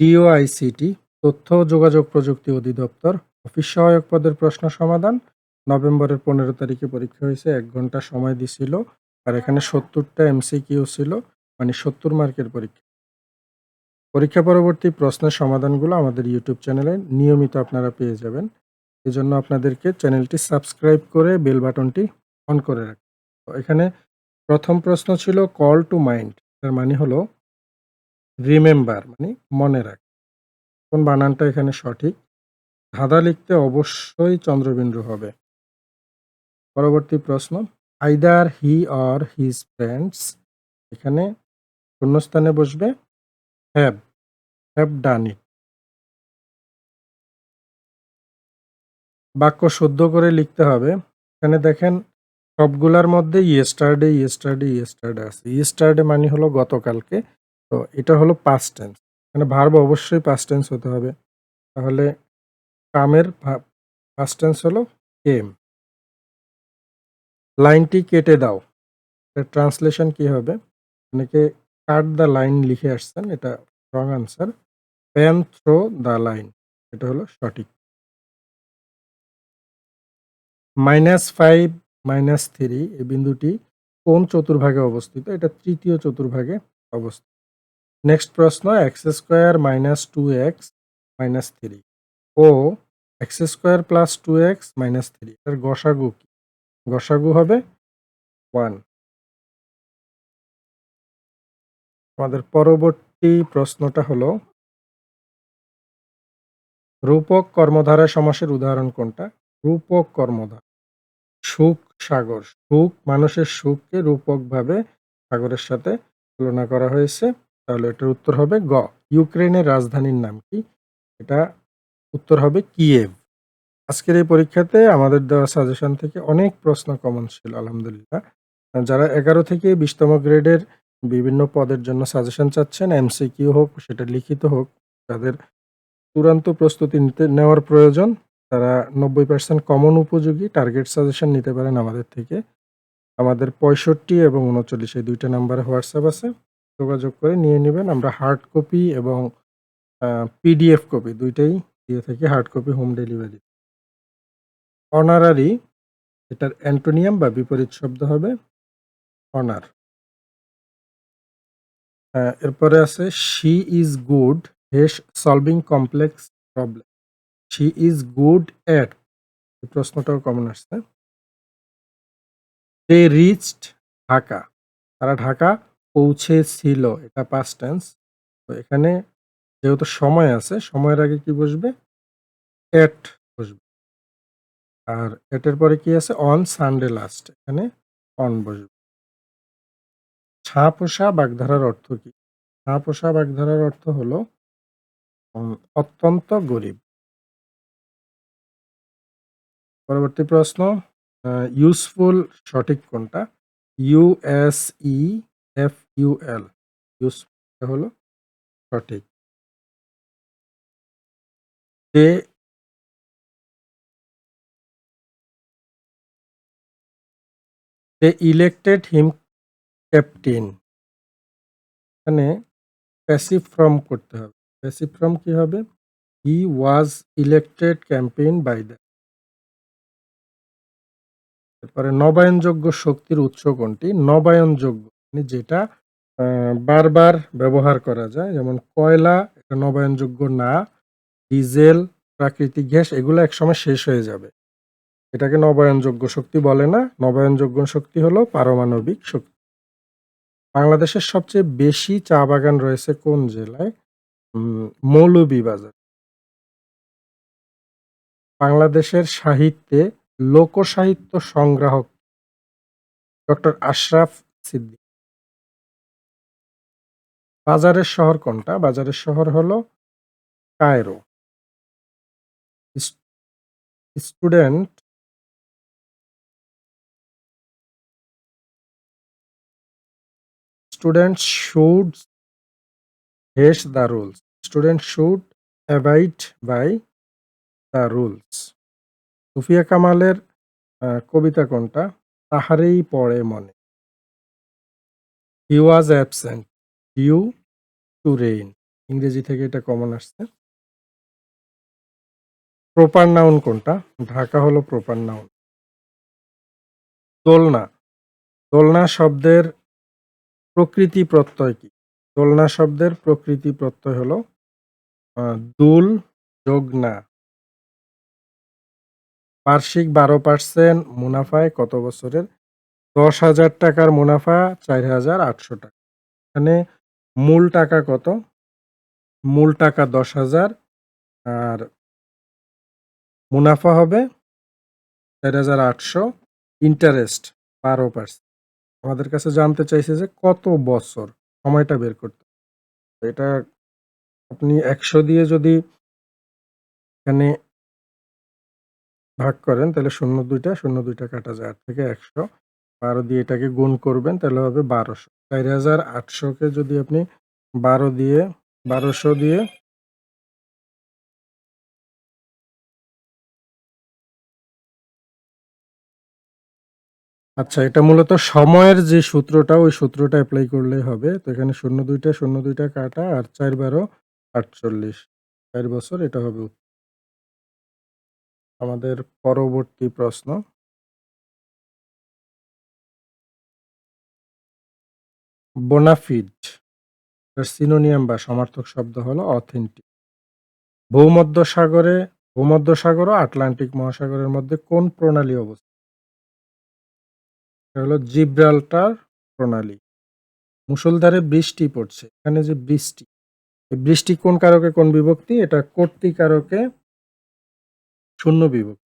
DOICT তথ্য ও যোগাযোগ প্রযুক্তি অধিদপ্তর, অফিস সহায়ক পদের প্রশ্ন সমাধান। নভেম্বরের পনেরো তারিখে পরীক্ষা হয়েছে, এক ঘণ্টা সময় দিছিল, আর এখানে সত্তরটা এমসিকিউ ছিল মানে সত্তর মার্কের পরীক্ষা। পরীক্ষা পরবর্তী প্রশ্নের সমাধানগুলো আমাদের ইউটিউব চ্যানেলে নিয়মিত আপনারা পেয়ে যাবেন। এজন্য আপনাদেরকে চ্যানেলটি সাবস্ক্রাইব করে বেল বাটনটি অন করে রাখবেন এখানে প্রথম প্রশ্ন ছিল কল টু মাইন্ড তার মানে হলো রিমেম্বার মানে মনে রাখ। কোন বানানটা এখানে সঠিক? ধাঁধা লিখতে অবশ্যই চন্দ্রবিন্দু হবে। পরবর্তী প্রশ্ন either he or his friends এখানে শূন্যস্থানে বসবে। হ্যাভ হ্যাভ ডান ইট বাক্য শুদ্ধ করে লিখতে হবে। এখানে দেখেন, সবগুলার মধ্যে ইয়েস্টারডে ইয়েস্টারডে ইয়েস্টারডে আছে। ইয়েস্টারডে মানে হলো গতকালকে। তো এটা হলো পাস্ট টেন্স মানে ভার্ব অবশ্যই পাস্ট টেন্স হতে হবে। তাহলে কামের পাস্ট টেন্স হলো কেম লাইনটি কেটে দাও। ট্রান্সলেশন কি হবে? অনেকে কাট দ্য লাইন লিখে আসছেন, এটা wrong answer pan through the line এটা হলো সঠিক। মাইনাস ফাইভ মাইনাস থ্রি এই বিন্দুটি কোন চতুর্ভাগে অবস্থিত? এটা তৃতীয় চতুর্ভাগে অবস্থিত। নেক্সট প্রশ্ন, x square minus two x minus three. ও, x square plus two x minus three. এর গসাগু কি? গসাগু হবে ওয়ান। আমাদের পরবর্তী প্রশ্নটা হলো, রূপক কর্মধারা সমাসের উদাহরণ কোনটা? রূপক কর্মধারা। সুখ সাগর। সুখ, মানুষের সুখকে রূপকভাবে সাগরের সাথে তুলনা করা হয়েছে। তাহলে এটার উত্তর হবে গ। ইউক্রেনের রাজধানীর নাম কি? এটা উত্তর হবে কিয়েভ। আজকের এই পরীক্ষাতে আমাদের দেওয়া সাজেশন থেকে অনেক প্রশ্ন কমন ছিল, আলহামদুলিল্লাহ। যারা এগারো থেকে বিশতম গ্রেডের বিভিন্ন পদের জন্য সাজেশন চাচ্ছেন এমসিকিউ হোক, সেটা লিখিত হোক তাদের চূড়ান্ত প্রস্তুতি নিতে, নেওয়ার প্রয়োজন, তারা নব্বই পার্সেন্ট কমন উপযোগী টার্গেট সাজেশন নিতে পারেন আমাদের থেকে। আমাদের পঁয়ষট্টি এবং উনচল্লিশ এই দুইটা নাম্বারে হোয়াটসঅ্যাপ আছে। যোগাযোগ করে নিয়ে নেবেন। আমরা হার্ড কপি এবং পিডিএফ কপি দুইটাই দিয়ে থাকি hard copy home delivery honorary এটার অ্যান্টোনিয়াম বা বিপরীত শব্দ হবে অনার এরপরে আছে she is good has solving complex problem she is good at এই প্রশ্নটাও কমন আসছে। They reached Dhaka. তারা ঢাকা পৌঁছেছিল, এটা পাস্ট টেন্স তো এখানে যেহেতু সময় আছে, সময়ের আগে কি বসবে? এট বসবে। আর এটের পরে কি আছে? অন সানডে লাস্ট এখানে অন বসবে। ছা পোষা বাগধারার অর্থ কি? ছা পোষা বাগধারার অর্থ হলো অত্যন্ত গরিব। পরবর্তী প্রশ্ন ইউজফুল সঠিক কোনটা? U S E F U L. Use হলো সঠিক। They they elected him captain এখানে প্যাসিভ ফর্ম করতে হবে। প্যাসিভ ফর্ম কি হবে? He was elected campaign by the তারপরে নবায়নযোগ্য শক্তির উৎস কোনটি? নবায়নযোগ্য। যেটা বারবার ব্যবহার করা যায়, যেমন কয়লা, এটা নবায়নযোগ্য না, ডিজেল, প্রাকৃতিক গ্যাস, এগুলো একসময় শেষ হয়ে যাবে। এটাকে নবায়নযোগ্য শক্তি বলে না, নবায়নযোগ্য শক্তি হলো পারমাণবিক শক্তি। বাংলাদেশের সবচেয়ে বেশি চা বাগান রয়েছে কোন জেলায়? মৌলভীবাজার। বাংলাদেশের সাহিত্যে লোকসাহিত্য সংগ্রাহক ডক্টর আশরাফ সিদ্দিক। বাজারের শহর কোনটা? বাজারের শহর হলো Cairo. Student student should has the rules. Student should avoid by the rules. Sufia কামালের কবিতা কোনটা? তাহারেই পড়ে মনে। He was absent. Due to rain ইংরেজি থেকে এটা কমন আসছে। প্রপার নাউন কোনটা? ঢাকা হলো প্রপার নাউন। দোলনা। দোলনা শব্দের প্রকৃতি প্রত্যয় কি? দোলনা শব্দের প্রকৃতি প্রত্যয় হলো দুল যোগ না। বার্ষিক ১২% মুনাফায় কত বছরের? দশ হাজার টাকার মুনাফা ৳৪,৮০০ এখানে মূল টাকা কত? মূল টাকা ১০,০০০ আর মুনাফা হবে ৪,৮০০ ইন্টারেস্ট ১২% আমাদের কাছে জানতে চাইছে যে কত বছর? সময়টা বের করতে। এটা আপনি ১০০ দিয়ে যদি এখানে ভাগ করেন তাহলে ০ ২টা, ০ ২টা কাটা যায়। ৮ থেকে ১০০ ১২ দিয়ে এটাকে গুণ করবেন তাহলে হবে ১২০০ ৪,৮০০ কে যদি আপনি ১২ দিয়ে ১২০০ দিয়ে আচ্ছা এটা মূলত সময়ের যে সূত্রটা ওই সূত্রটা এপ্লাই করলেই হবে। তো এখানে ০ ২টা, ০ ২টা কাটা আর ৪ ১২ ৪৮ ৪ বছর এটা হবে আমাদের পরবর্তী প্রশ্ন। বোনাফিড এর সিনোনিয়াম বা সমার্থক শব্দ হলো অথেন্টিক। ভূমধ্যসাগরে ভূমধ্যসাগর ও আটলান্টিক মহাসাগরের মধ্যে কোন প্রণালী অবস্থিত? হলো জিব্রাল্টার প্রণালী। মুষলধারে বৃষ্টি পড়ছে। এখানে যে বৃষ্টি, বৃষ্টি কোন কারকে কোন বিভক্তি? এটা কর্তৃকারকে শূন্য বিভক্তি।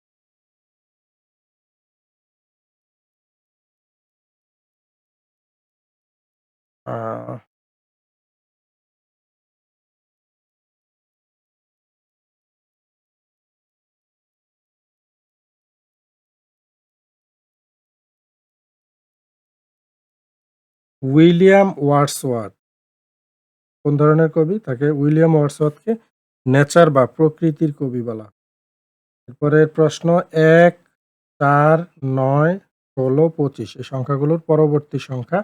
উইলিয়াম ওয়ার্ডসওয়ার্থ কোন ধরনের কবি? তাকে উইলিয়াম ওয়ার্ডসওয়ার্থকে নেচার বা প্রকৃতির কবি বলা। এরপরের প্রশ্ন ১, ৪, ৯, ১৬, ২৫ এই সংখ্যাগুলোর পরবর্তী সংখ্যা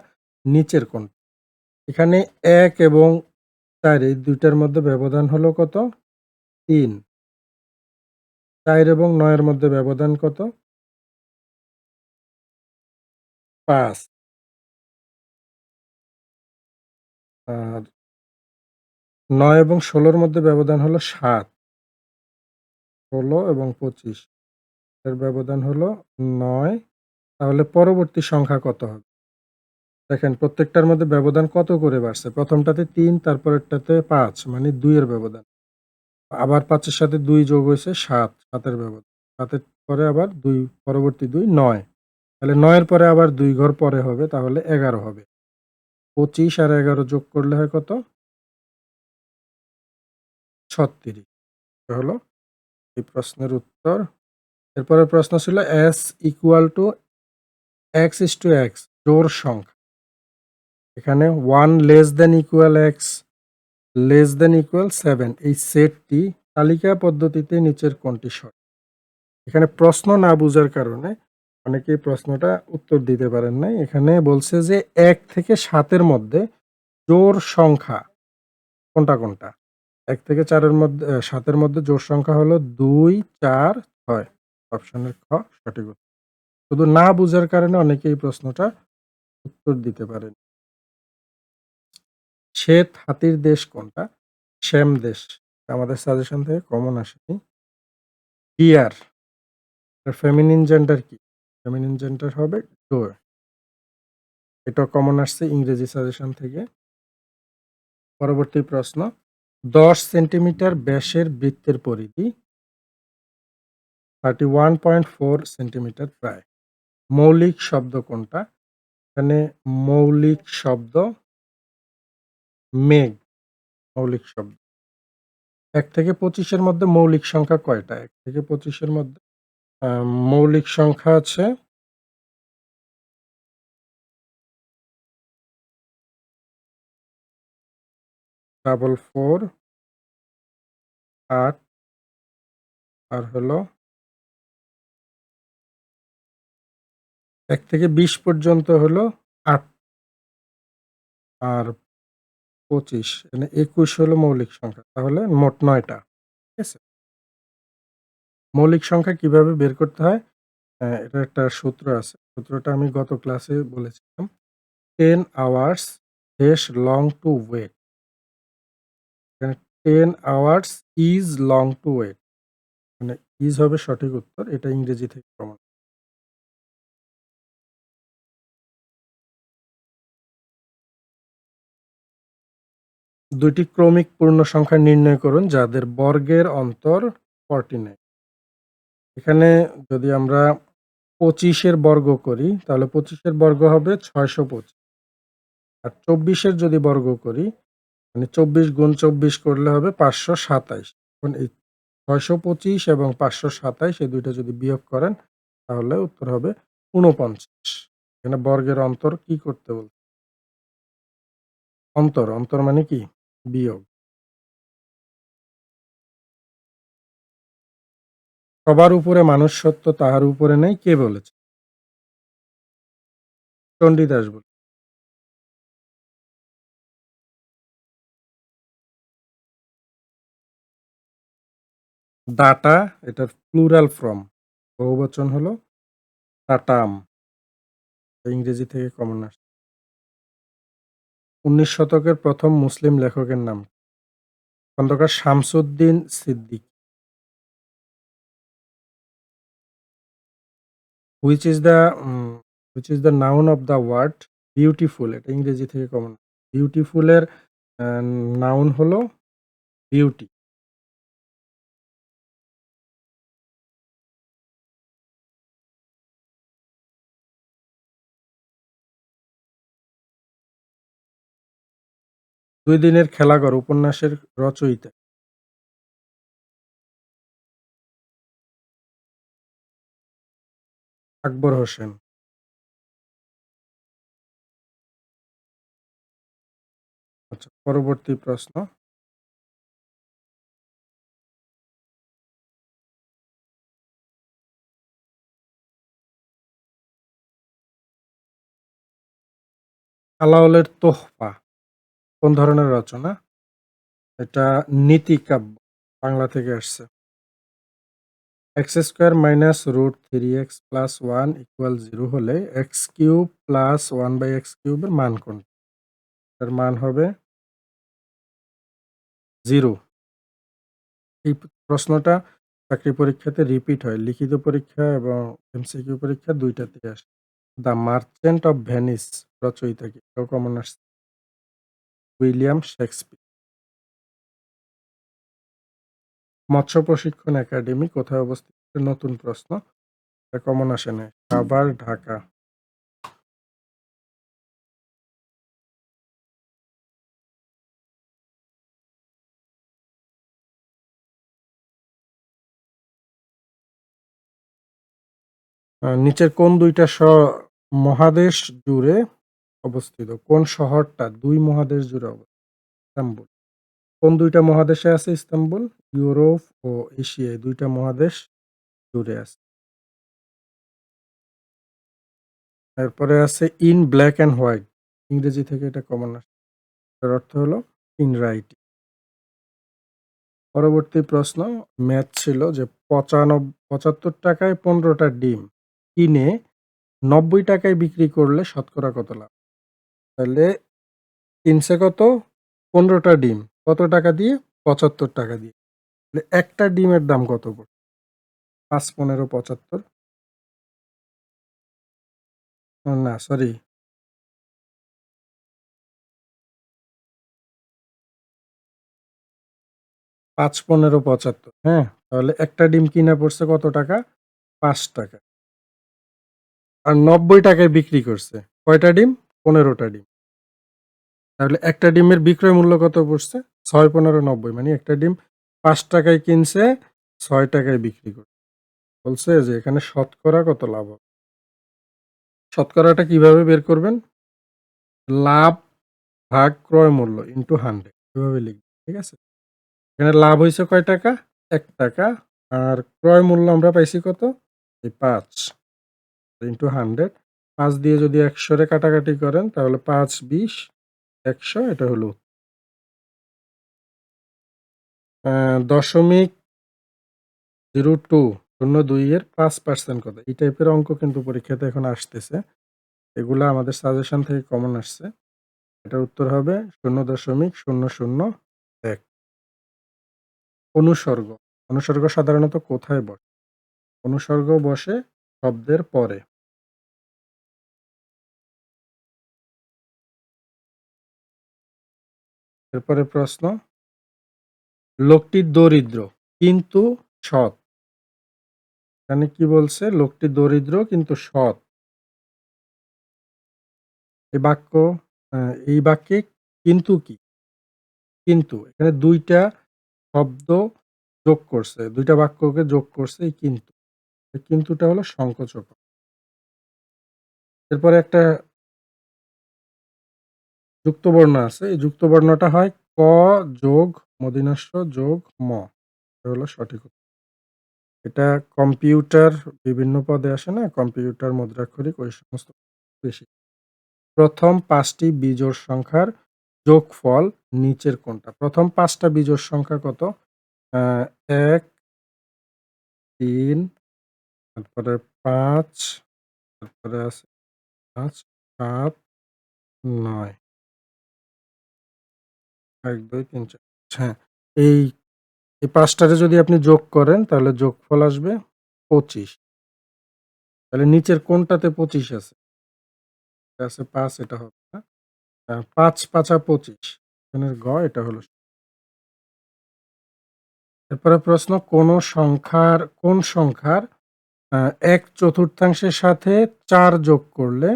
নিচের কোনটি? এখানে ১ এবং ৪ এই দুইটার মধ্যে ব্যবধান হলো কত? ৩ ৪ এবং নয়ের মধ্যে ব্যবধান কত? পাঁচ আর নয় এবং ষোলোর মধ্যে ব্যবধান হলো ৭ ১৬ এবং ২৫ এর ব্যবধান হলো নয় তাহলে পরবর্তী সংখ্যা কত হবে? দেখেন, প্রত্যেকটার মধ্যে ব্যবধান কত করে বাড়ছে? প্রথমটাতে তিন, তারপরেরটাতে পাঁচ মানে দুইয়ের ব্যবধান। আবার পাঁচের সাথে দুই যোগ হয়েছে সাত, সাতের ব্যবধান। সাতের পরে আবার দুই, পরবর্তী ২ ৯ তাহলে নয়ের পরে আবার দুই ঘর পরে হবে, তাহলে ১১ হবে। ২৫ আর ১১ যোগ করলে হয় কত? ৩৬ এটা হলো এই প্রশ্নের উত্তর। এরপরের প্রশ্ন ছিল S equal to x is two x জোর সংখ্যা। এখানে 1 less than equal x less than equal 7 এই সেটটি তালিকা পদ্ধতিতে নিচের কোনটি সঠিক? এখানে প্রশ্ন না বুঝার কারণে অনেকেই প্রশ্নটা উত্তর দিতে পারেন নাই। এখানে বলছে যে এক থেকে সাতের মধ্যে জোর সংখ্যা কোনটা, কোনটা? এক থেকে চারের মধ্যে সাতের মধ্যে জোর সংখ্যা হলো ২, ৪, ৬ অপশনের খ সঠিক। শুধু না বুঝার কারণে অনেকে এই প্রশ্নটা উত্তর দিতে পারেন। শ্বেত হাতির দেশ কোনটা? শ্যাম দেশ। আমাদের সাজেশন থেকে কমন আসেনি। ডিয়ার ফেমিনিন জেন্ডার কি? ফেমিনিন জেন্ডার হবে ডোর। এটা কমন আসছে ইংরেজি সাজেশন থেকে। পরবর্তী প্রশ্ন ১০ সেন্টিমিটার ব্যাসের বৃত্তের পরিধি 31.4 সেন্টিমিটার প্রায়। মৌলিক শব্দ কোনটা? এখানে মৌলিক শব্দ মেঘ, মৌলিক শব্দ। ১ থেকে ২৫ এর মধ্যে মৌলিক সংখ্যা কয়টা? ১ থেকে ২৫ এর মধ্যে মৌলিক সংখ্যা আছে ডাবল 4 ৮ আর হলো ১ থেকে ২০ পর্যন্ত হলো ৮ আর পঁচিশ মানে একুশ হলো মৌলিক সংখ্যা, তাহলে মোট নয়টা, ঠিক আছে? মৌলিক সংখ্যা কীভাবে বের করতে হয়? এটা একটা সূত্র আছে, সূত্রটা আমি গত ক্লাসে বলেছিলাম। Ten hours has long to wait ten hours is long to wait মানে ইজ হবে সঠিক উত্তর, এটা ইংরেজি থেকে প্রমাণ। দুইটি ক্রমিক পূর্ণ সংখ্যা নির্ণয় করুন যাদের বর্গের অন্তর ফর্টি এখানে যদি আমরা পঁচিশের বর্গ করি, তাহলে পঁচিশের বর্গ হবে ছয়শো পঁচিশ। আর চব্বিশের যদি বর্গ করি মানে চব্বিশ গুণ চব্বিশ করলে হবে পাঁচশো সাতাইশ। এখন এই ছয়শো পঁচিশ এবং পাঁচশো সাতাইশ এই দুইটা যদি বিয়োগ করেন, তাহলে উত্তর হবে উনপঞ্চাশ এখানে বর্গের অন্তর কি করতে বল অন্তর অন্তর মানে কি? বিয়োগ। সবার উপরে মানুষ সত্য তাহার উপরে নেই, কে বলেছে? চণ্ডীদাস বলে। ডাটা এটার প্লুরাল ফর্ম বহুবচন হলো টাটাম ইংরেজি থেকে কমন আসে উনিশ শতকের প্রথম মুসলিম লেখকের নাম। Khondokar Shamsuddin Siddique. Which is the which is the noun of the word beautiful এটা ইংরেজি থেকে কমন বিউটিফুলের নাউন হলো বিউটি দুই দিনের খেলাঘর উপন্যাসের রচয়িতা। আকবর হোসেন। আচ্ছা পরবর্তী প্রশ্ন। আলাওলের তোহফা। কোন ধরনের রচনা? এটা নীতি কাব্য, বাংলা থেকে আসছে। X square minus root three x plus one equal zero হলে x cube plus one by x কিউবের মান কোনটা এর মান হবে জিরো এই প্রশ্নটা চাকরি পরীক্ষাতে রিপিট হয়। লিখিত পরীক্ষা এবং এমসিকিউ পরীক্ষা দুইটাতে আসে। দ্য মার্চেন্ট অফ ভেনিস রচয়িতা কি? কমন আসছে। William Shakespeare. মৎস্য প্রশিক্ষণ একাডেমি কোথায় অবস্থিত? নতুন প্রশ্ন। কমন আসে সাভার, ঢাকা। নিচের কোন দুইটা মহাদেশ জুড়ে অবস্থিত? কোন শহরটা দুই মহাদেশ জুড়ে অবস্থিত? ইস্তাম্বুল। কোন দুইটা মহাদেশে আছে ইস্তাম্বুল? ইউরোপ ও এশিয়ায় দুইটা মহাদেশ জুড়ে আছে। এরপরে আছে ইন ব্ল্যাক অ্যান্ড হোয়াইট। ইংরেজি থেকে এটা কমন আসে। এর অর্থ হলো ইন রাইটিং। পরবর্তী প্রশ্ন, ম্যাথ ছিল যে পঁচানব্বই পঁচাত্তর টাকায় পনেরোটা ডিম। কিনে নব্বই টাকায় বিক্রি করলে শতকরা কত লাভ? তাহলে কিনছে কত? পনেরোটা ডিম। কত টাকা দিয়ে? পঁচাত্তর টাকা দিয়ে। তাহলে একটা ডিমের দাম কত পড়ে? পাঁচ, পনেরো, পঁচাত্তর। না সরি পাঁচ, পনেরো, পঁচাত্তর। হ্যাঁ তাহলে একটা ডিম কিনা পড়ছে কত টাকা? পাঁচ টাকা। আর নব্বই টাকায় বিক্রি করছে। কয়টা ডিম? পনেরোটা ডিম। তাহলে একটা ডিমের বিক্রয় মূল্য কত পড়ছে? ছয়, পনেরো, নব্বই। মানে একটা ডিম পাঁচ টাকায় কিনছে, ছয় টাকায় বিক্রি করছে বলছে যে এখানে শতকরা কত লাভ হবে? শতকরাটা কীভাবে বের করবেন? লাভ ভাগ ক্রয় মূল্য ইন্টু হান্ড্রেড এভাবে লিখবেন? ঠিক আছে? এখানে লাভ হয়েছে কয় টাকা? এক টাকা। আর ক্রয় মূল্য আমরা পাইছি কত? এই পাঁচ। ইন্টু হান্ড্রেড পাঁচ দিয়ে যদি একশোরে কাটাকাটি করেন, তাহলে পাঁচ, বিশ, একশো, এটা হলো দশমিক 02 ০২ এর পাঁচ পার্সেন্ট কত? এই টাইপের অঙ্ক কিন্তু পরীক্ষাতে এখন আসতেছে। এগুলা আমাদের সাজেশন থেকে কমন আসছে। এটার উত্তর হবে ০.০০১ অনুসর্গ। অনুসর্গ সাধারণত কোথায় বসে? অনুসর্গ বসে শব্দের পরে। এরপরের প্রশ্ন লোকটি দরিদ্র কিন্তু সৎ। এখানে কি বলছে? লোকটি দরিদ্র কিন্তু সৎ। এই বাক্য এই বাক্যে কিন্তু কি? কিন্তু এখানে দুইটা শব্দ যোগ করছে। দুইটা বাক্যকে যোগ করছে এই কিন্তু। কিন্তুটা হলো সংকোচক। এরপরে একটা যুক্ত বর্ণ আছে। এই যুক্ত বর্ণটা হয় ক যোগ মদিনাস্য যোগ ম। এটা হলো সঠিক। এটা কম্পিউটার বিভিন্ন পদে আসে না? কম্পিউটার, মুদ্রাক্ষরিক, ওই সমস্ত বেশি। প্রথম ৫ টি বিজোড় সংখ্যার যোগফল নিচের কোনটা? প্রথম ৫ টা বিজোড় সংখ্যা কত? এক, তিন, তারপরে পাঁচ, তারপরে আছে ৫ ৭ ৯ ১ ২ ৩ ৪ হ্যাঁ, এই এই ৫ টারে যদি আপনি যোগ করেন তাহলে যোগফল আসবে ২৫ তাহলে নিচের কোনটাতে ২৫ আছে? আছে ৫ এটা হবে না। আ ৫ ৫ ২৫ এখানের গ এটা হলো এরপরে প্রশ্ন কোন সংখ্যার কোন সংখ্যার আ ১/৪ সাথে ৪ যোগ করলে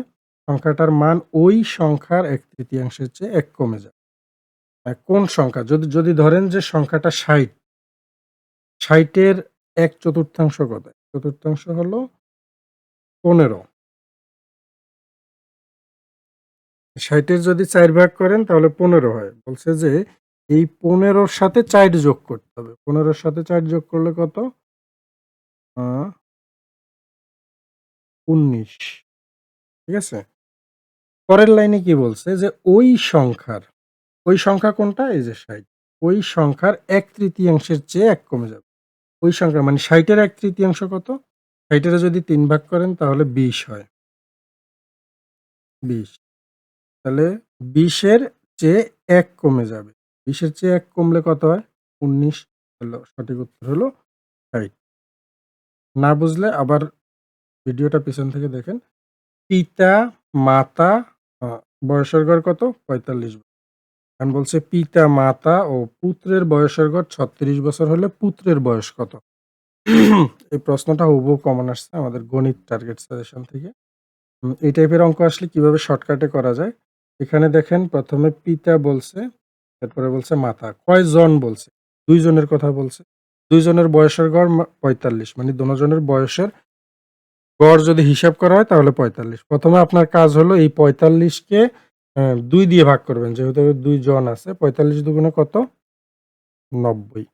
সংখ্যাটার মান ওই সংখ্যার ১/৩ চেয়ে ১ কমে যায়? কোন সংখ্যা? যদি যদি ধরেন যে সংখ্যাটা ৬০ ৬০ এর ১/৪ কত? ১/৪ হলো ১৫ ৬০ যদি চার ভাগ করেন তাহলে ১৫ হয়। বলছে যে এই পনেরোর সাথে ৪ যোগ করতে হবে। পনেরোর সাথে ৪ যোগ করলে কত? উনিশ ঠিক আছে? পরের লাইনে কি বলছে? যে ওই সংখ্যার, ওই সংখ্যা কোনটা? এই যে ৬০ ওই সংখ্যার ১/৩ চেয়ে এক কমে যাবে। ওই সংখ্যা মানে ৬০ এক ১/৩ কত? ৬০ এর যদি তিন ভাগ করেন তাহলে ২০ হয়। ২০ তাহলে ২০ এর চেয়ে এক কমে যাবে। ২০ এর চেয়ে এক কমলে কত হয়? ১৯ হলো সঠিক উত্তর হলো ৬০ না বুঝলে আবার ভিডিওটা পিছন থেকে দেখেন। পিতা, মাতা বয়সের গড় কত? ৪৫ এখন বলছে পিতা, মাতা ও পুত্রের বয়সের গড় ৩৬ বছর হলে পুত্রের বয়স কত? এই প্রশ্নটা হুবহু কমন আসছে আমাদের গণিত টার্গেট সাজেশন থেকে। এই টাইপের অঙ্ক আসলে কীভাবে শর্টকাটে করা যায়? এখানে দেখেন প্রথমে পিতা বলছে, এরপরে বলছে মাতা। কয়জন বলছে? দুইজনের কথা বলছে। দুইজনের বয়সের গড় ৪৫ মানে দোনোজনের বয়সের গড় যদি হিসাব করা হয় তাহলে পঁয়তাল্লিশ প্রথমে আপনার কাজ হলো এই ৪৫ কে অ্যা ২ দিয়ে ভাগ করবেন। যেহেতু দুই জন আছে ৪৫ দুগুণে কত? ৯০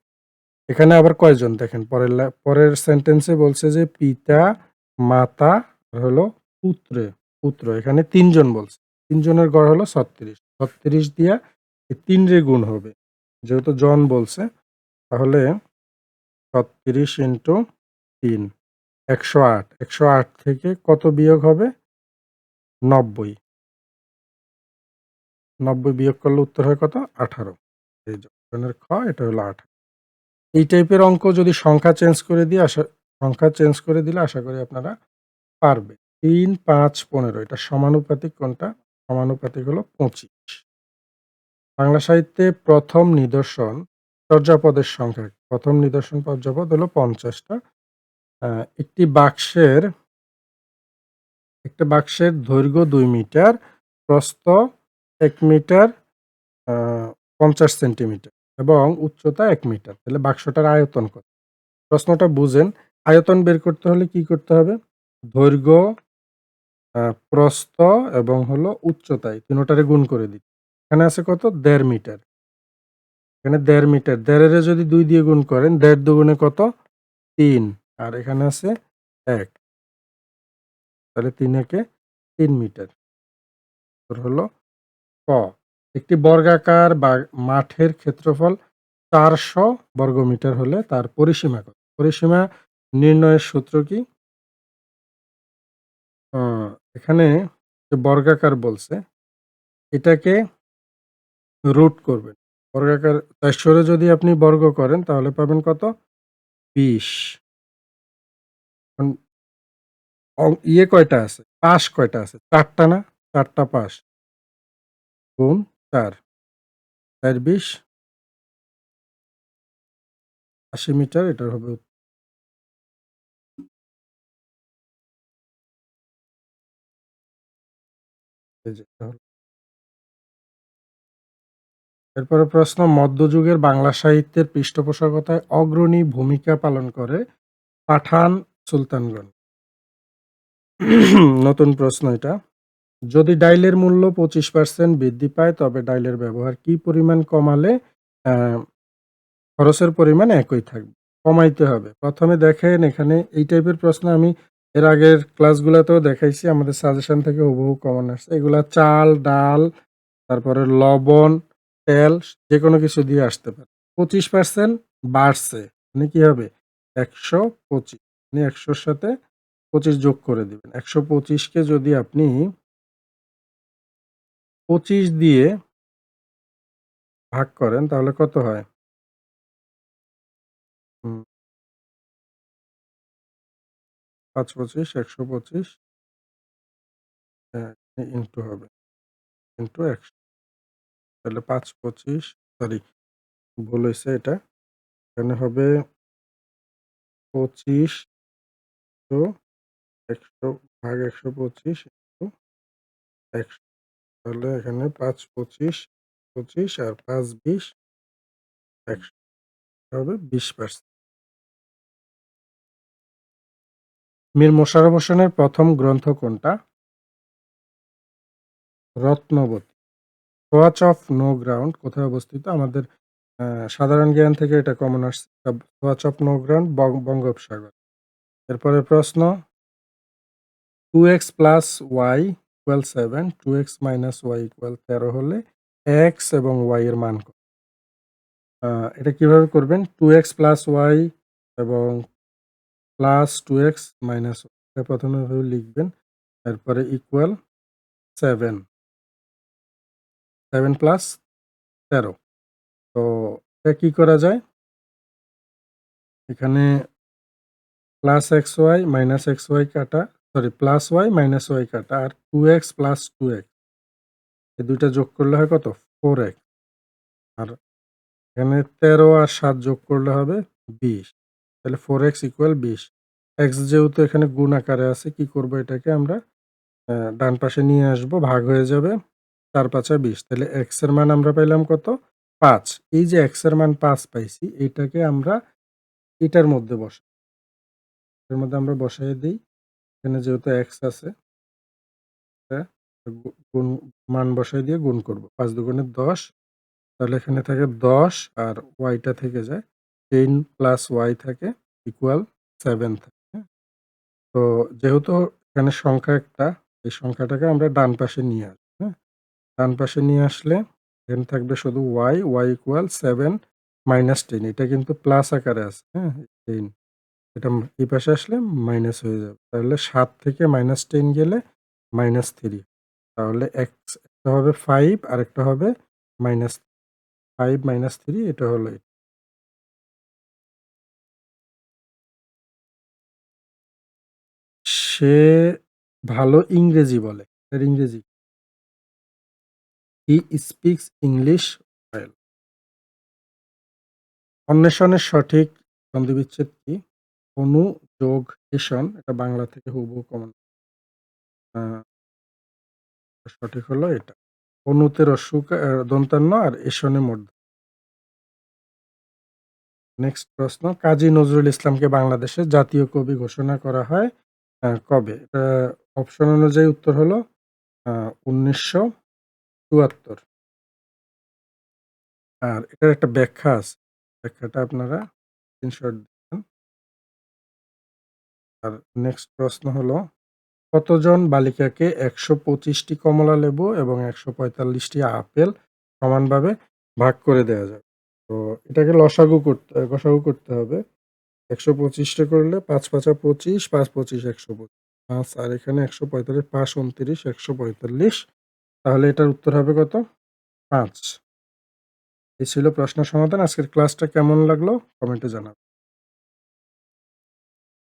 এখানে আবার কয়জন দেখেন পরের পরের সেন্টেন্সে বলছে যে পিতা, মাতা হলো পুত্রে পুত্র। এখানে তিনজন বলছে। তিনজনের গড় হলো ৩৬ ৩৬ দিয়া ৩ রে গুণ হবে। যেহেতু জন বলছে তাহলে ৩৬ ইন্টু ৩ ১০৮ ১০৮ থেকে কত বিয়োগ হবে? ৯০ ৯০ বিয়োগ করলে উত্তর হয় কত? ১৮ এই অপশনের খ এটা হলো ১৮ এই টাইপের অঙ্ক যদি সংখ্যা চেঞ্জ করে দিয়ে আশা সংখ্যা চেঞ্জ করে দিলে আশা করি আপনারা পারবে। ৩, ৫, ১৫ এটা সমানুপাতিক কোনটা? সমানুপাতিক হলো ২৫ বাংলা সাহিত্যে প্রথম নিদর্শন চর্যাপদের সংখ্যা প্রথম নিদর্শন চর্যাপদ হলো ৫০ টা। একটি বাক্সের একটা বাক্সের দৈর্ঘ্য দুই মিটার, প্রস্থ ১ মিটার পঞ্চাশ সেন্টিমিটার এবং উচ্চতা এক মিটার। তাহলে বাক্সটার আয়তন কত? প্রশ্নটা বুঝেন। আয়তন বের করতে হলে কি করতে হবে? দৈর্ঘ্য, প্রস্থ এবং হলো উচ্চতায় তিনোটারে গুণ করে দিতে এখানে আছে কত? দেড় মিটার। এখানে দেড় মিটার। ১.৫ রে যদি দুই দিয়ে গুণ করেন দেড় দুগুণে কত? তিন আর এখানে আছে এক তাহলে ৩ একে তিন মিটার। হলো ক। একটি বর্গাকার বা মাঠের ক্ষেত্রফল 400 বর্গমিটার হলে তার পরিসীমা কত? পরিসীমা নির্ণয়ের সূত্র কি? এখানে বর্গাকার বলছে, এটাকে রুট করবেন। বর্গাকার ৪০০ রে যদি আপনি বর্গ করেন তাহলে পাবেন কত? ২০ এখন ইয়ে কয়টা আছে? পাশ কয়টা আছে? চারটা না? চারটা পাশ। গুণ ৪। ৪ ২০ ৮০ মিটার, এটার হবে এরপরের প্রশ্ন, মধ্যযুগের বাংলা সাহিত্যের পৃষ্ঠপোষকতায় অগ্রণী ভূমিকা পালন করে পাঠান সুলতানগণ। নতুন প্রশ্ন এটা। যদি ডাইলের মূল্য ২৫% বৃদ্ধি পায় তবে ডাইলের ব্যবহার কি পরিমাণ কমালে খরচের পরিমাণ একই থাকবে? কমাইতে হবে। প্রথমে দেখেন এখানে এই টাইপের প্রশ্ন আমি এর আগের ক্লাসগুলাতেও দেখাইছি। আমাদের সাজেশন থেকে হুবহু কমন আসছে। এগুলা চাল, ডাল, তারপরে লবণ, তেল যে কোনো কিছু দিয়ে আসতে পারে। ২৫% বাড়ছে। মানে কি হবে? ১২৫ মানে ১০০ র সাথে ২৫ যোগ করে দিবেন। একশো পঁচিশকে যদি আপনি ২৫ দিয়ে ভাগ করেন তাহলে কত হয়? হুম। ৫ ২৫ ১২৫ হ্যাঁ, ইনটু হবে। ইনটু ১০০ তাহলে ৫ ২৫ সরি ভুল হইছে এটা। এখানে হবে ২৫ তো ১০০ ভাগ ১২৫ ইনটু ১০০ তাহলে এখানে ৫ ২৫ ২৫ আর ৫ ২০ ১০০ হবে ২০% মীর মোশাররফ হোসেনের ১ম গ্রন্থ কোনটা? Ratnavati. Swatch of no ground কোথায় অবস্থিত? আমাদের সাধারণ জ্ঞান থেকে এটা কমন আসছে। সোয়াচ অফ নো গ্রাউন্ড বঙ্গোপসাগর। এরপরের প্রশ্ন two x plus y equal 7, 2x minus y equal ১৩ হলে এক্স এবং y এর মান কত? এটা কীভাবে করবেন? টু এক্স প্লাস ওয়াই এবং প্লাস টু এক্স মাইনাস ১ম এ লিখবেন। এরপরে ইকুয়াল 7 7 প্লাস ১৩ তো এটা কী করা যায়? এখানে plus x y minus x y কাটা sorry plus y minus y কাটা আর টু এক্স প্লাস 2x এই দুইটা যোগ করলে হয় কত? ফোর এক্স আর এখানে ১৩ আর সাত যোগ করলে হবে ২০ তাহলে ফোর এক্স ইকুয়াল বিশ এক্স যেহেতু এখানে গুণ আকারে আছে, কি করব এটাকে আমরা ডান পাশে নিয়ে আসব, ভাগ হয়ে যাবে ৪ ৫ ২০ তাহলে এর মান আমরা পাইলাম কত? পাঁচ এই যে এর মান পাঁচ পাইছি, এটাকে আমরা এটার মধ্যে বসাই। এর মধ্যে আমরা বসাই দেই। এখানে যেহেতু এক্স আছে গুণ মান বসায় দিয়ে গুণ করব। ৫ দুগুণে ১০ তাহলে এখানে থাকে ১০ আর y টা থেকে যায় টেন প্লাস ওয়াই থাকে ইকুয়াল সেভেন থাকে, হ্যাঁ? তো যেহেতু এখানে সংখ্যা একটা, এই সংখ্যাটাকে আমরা ডান পাশে নিয়ে আসব, হ্যাঁ? ডান পাশে নিয়ে আসলে এখানে থাকবে শুধু y y equal seven minus ten এটা কিন্তু প্লাস আকারে আছে, হ্যাঁ? 10 এটা এই পাশে আসলে মাইনাস হয়ে যাবে। তাহলে ৭ থেকে মাইনাস 10 গেলে মাইনাস 3 তাহলে x একটা হবে 5 আরেকটা হবে মাইনাস 5 মাইনাস 3 এটা হলো। সে ভালো ইংরেজি বলে। ইংরেজি হি স্পিকস ইংলিশ। অন্বেষণের সঠিক সন্ধিবিচ্ছেদ কি? অনু যোগ এটা বাংলা থেকে হুবহু কমন। সঠিক হলো এটা। অনুতে রস্যুকা দন্ত্য আর এষণে মূর্ধ নেক্সট প্রশ্ন, কাজী নজরুল ইসলামকে বাংলাদেশের জাতীয় কবি ঘোষণা করা হয় কবে? এটা অপশন অনুযায়ী উত্তর হলো, আ ১৯৭৪ আর এটার একটা ব্যাখ্যা আছে। ব্যাখ্যাটা আপনারা স্ক্রিনশট। আর নেক্সট প্রশ্ন হলো কতজন বালিকাকে ১২৫ টি কমলালেবু এবং একশো পঁয়তাল্লিশটি আপেল সমানভাবে ভাগ করে দেওয়া যাবে? তো এটাকে লসাগু করতে গসাগু করতে হবে। একশো পঁচিশটা করলে ৫ ৫ যা ২৫, ৫ ২৫ ১২৫ ৫ আর এখানে ১৪৫ ৫ ২৯ ১৪৫ তাহলে এটার উত্তর হবে কত? পাঁচ এই ছিল প্রশ্ন সমাধান। আজকের ক্লাসটা কেমন লাগল কমেন্টে জানাবেন।